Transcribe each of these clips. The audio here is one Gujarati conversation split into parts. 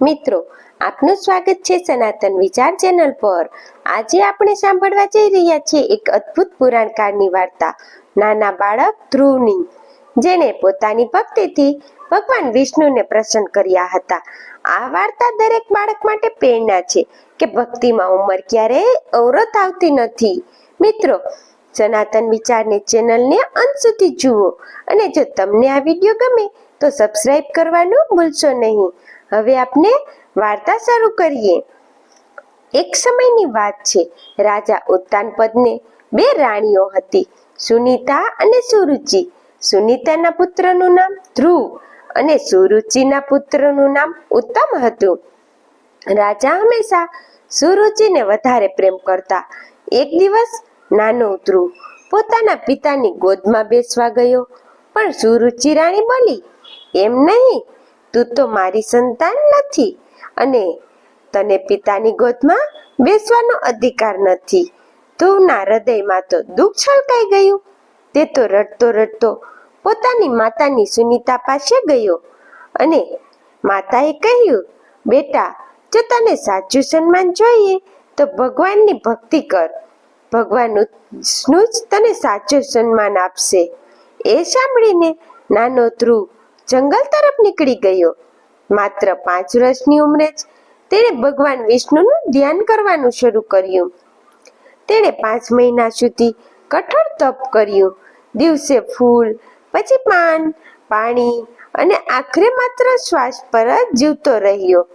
મિત્રો, આપનું સ્વાગત છે સનાતન વિચાર ચેનલ પર. આજે આપણે સાંભળવા જઈ રહ્યા છીએ એક અદ્ભુત પુરાણ કાળની વાર્તા, નાના બાળક ધ્રુવની, જેણે પોતાની ભક્તિથી ભગવાન વિષ્ણુને પ્રસન્ન કર્યા હતા. આ વાર્તા દરેક બાળક માટે પ્રેરણા છે કે ભક્તિમાં ઉંમર ક્યારેય અવરોધ આવતી નથી. મિત્રો, સનાતન વિચારની ચેનલને અંત સુધી જુઓ અને જો તમને આ વીડિયો ગમે તો સબસ્ક્રાઇબ કરવાનું ભૂલશો નહીં. હવે આપણે વાર્તા શરૂ કરીએ. એક સમયની વાત છે. રાજા ઉત્તાનપદને બે રાણીઓ હતી, સુનીતા અને સુરુચિ. સુનીતાના પુત્રનું નામ ધ્રુવ અને સુરુચિના પુત્રનું નામ ઉત્તમ હતું. રાજા હંમેશા સુરુચિને વધારે પ્રેમ કરતા. એક દિવસ નાનો ધ્રુવ પોતાના પિતાની ગોદમાં બેસવા ગયો, પણ સુરુચિ રાણી બોલી એમ નહીં, તું તો મારી સંતાન નથી અને તને પિતાની ગોદમાં બેસવાનો અધિકાર નથી. ધ્રુવના હૃદયમાં તો દુઃખ છલકાઈ ગયું. તે તો રડતો રડતો પોતાની માતાની સુનિતા પાસે ગયો અને માતાએ કહ્યું, બેટા, જો તને સાચું સન્માન જોઈએ, તો ભગવાનની ભક્તિ કર. ભગવાનનું જ તને સાચું સન્માન આપશે. એ સાંભળીને નાનો ધ્રુવ જંગલ તરફ નીકળી ગયો. માત્ર પાંચ વર્ષની ઉંમરે જ તેણે ભગવાન વિષ્ણુનું ધ્યાન કરવાનું શરૂ કર્યું. તેણે પાંચ મહિના સુધી કઠોર તપ કર્યું. દિવસે ફૂલ, પછી પાન, પાણી અને આખરે માત્ર શ્વાસ પર જ જીવતો રહ્યો.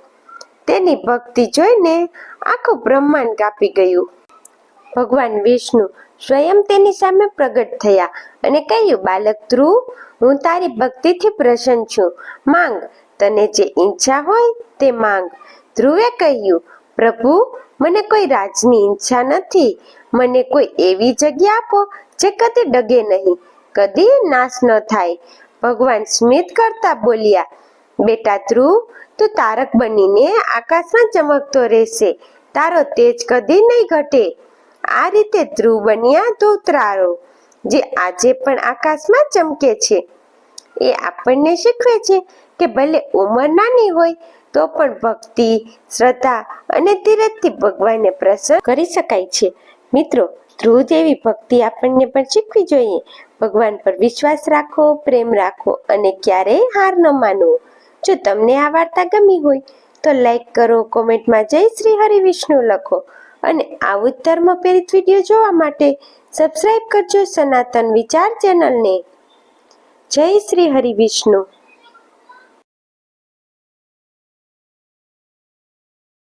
તેની ભક્તિ જોઈને આખું બ્રહ્માંડ કાપી ગયું. ભગવાન વિષ્ણુ સ્વયં તેની સામે પ્રગટ થયા અને કહ્યું, બાલક ધ્રુવ હું તારી ભક્તિથી પ્રસન્ન છું. માંગ, તને જે ઈચ્છા હોય તે માંગ. ધ્રુવે કહ્યું, પ્રભુ, મને કોઈ રાજની ઈચ્છા નથી. મને કોઈ એવી જગ્યા આપો જે કદી ડગે નહીં, કદી નાશ ન થાય. ભગવાન સ્મિત કરતા બોલ્યા, બેટા ધ્રુવ તું તારક બનીને આકાશમાં ચમકતો રહેશે. તારો તેજ કદી નહીં ઘટે. આ રીતે ધ્રુવ બન્યા ધોતરારો, જે આજે પણ આકાશમાં ચમકે છે. એ આપણને શીખવે છે કે ભલે ઉંમર નાની હોય, તો પણ ભક્તિ, શ્રદ્ધા અને ધીરજથી ભગવાનને પ્રસન્ન કરી શકાય છે. મિત્રો, ધ્રુવ જેવી ભક્તિ આપણને પણ શીખવી જોઈએ. ભગવાન પર વિશ્વાસ રાખો, પ્રેમ રાખો અને ક્યારેય હાર ન માનવો જો તમને આ વાર્તા ગમી હોય, તો લાઈક કરો, કોમેન્ટમાં જય શ્રી હરિ વિષ્ણુ લખો. અને આવું ધર્મ પ્રેરિત વીડિયો જોવા માટે સબસ્ક્રાઇબ કરજો સનાતન વિચાર ચેનલને જય શ્રી હરિ વિષ્ણુ.